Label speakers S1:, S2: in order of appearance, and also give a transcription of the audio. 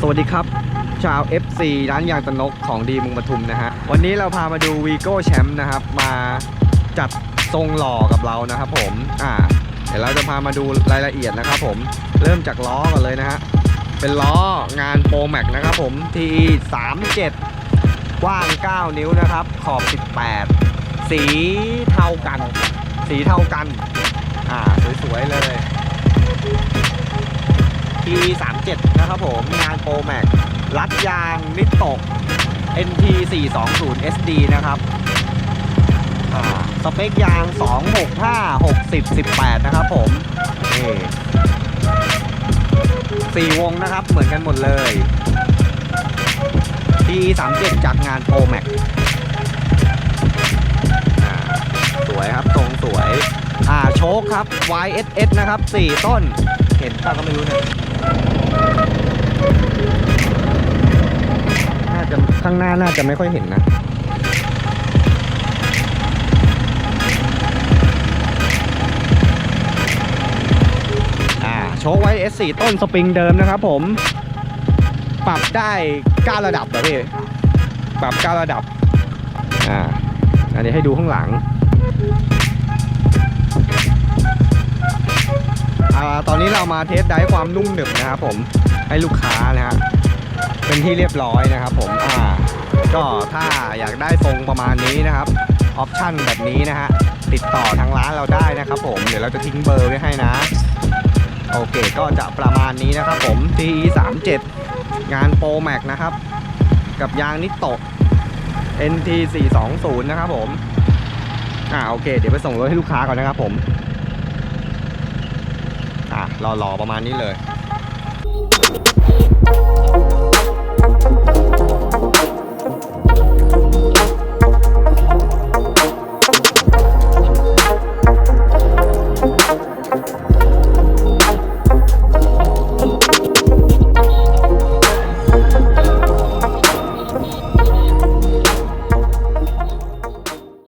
S1: สวัสดีครับ ชาว FC ร้านยางตะนกของดีมุงปทุมนะฮะ วันนี้เราพามาดูวีโก้แชมป์นะครับ มาจัดทรงหล่อกับเรานะครับผม อ่า เดี๋ยวเราจะพามาดูรายละเอียดนะครับผม เริ่มจากล้อก่อนเลยนะฮะ เป็นล้องานโปรแม็กนะครับผม TE 37กว้าง 9 นิ้วนะครับ ขอบ 18 สีเท่ากัน สีเท่ากัน อ่า สวยๆเลย T 3 7 นะครับผม งานโปรแม็กรัดยางนิตโตก NT 420 SD นะครับสเปคยาง 265 60 18 นะครับผมนี่สี่วงนะครับเหมือนกันหมดเลย T 3 7 จากงานโปรแม็กสวยครับทรงสวย อ่าโชคครับ YSS นะครับ 4 ต้น เห็นป่ะก็ไม่รู้เนี่ย น่าจะข้างหน้าน่าจะไม่ค่อยเห็นนะอ่าโชว์ไว้ S4 ต้นสปริงเดิมนะครับผม ปรับได้ 9 ระดับเหรอพี่ ปรับ 9 ระดับ อ่า อันนี้ให้ดูข้างหลัง ตอนนี้เรามาเทสได้ความนุ่มหนึบนะครับผมให้ลูกค้านะฮะเป็นที่เรียบร้อยนะครับผมอ่าก็ถ้าอยากได้ทรงประมาณนี้นะครับออปชั่นแบบนี้นะฮะติดต่อทางร้านเราได้นะครับผมเดี๋ยวเราจะทิ้งเบอร์ไว้ให้นะ โอเคก็จะประมาณนี้นะครับผม TE 3 7งานโปรแม็กนะครับ กับยางนิโตะ NT 420นะครับผมอ่าโอเค เดี๋ยวไปส่งรถให้ลูกค้าก่อนนะครับผม หล่อๆประมาณนี้เลย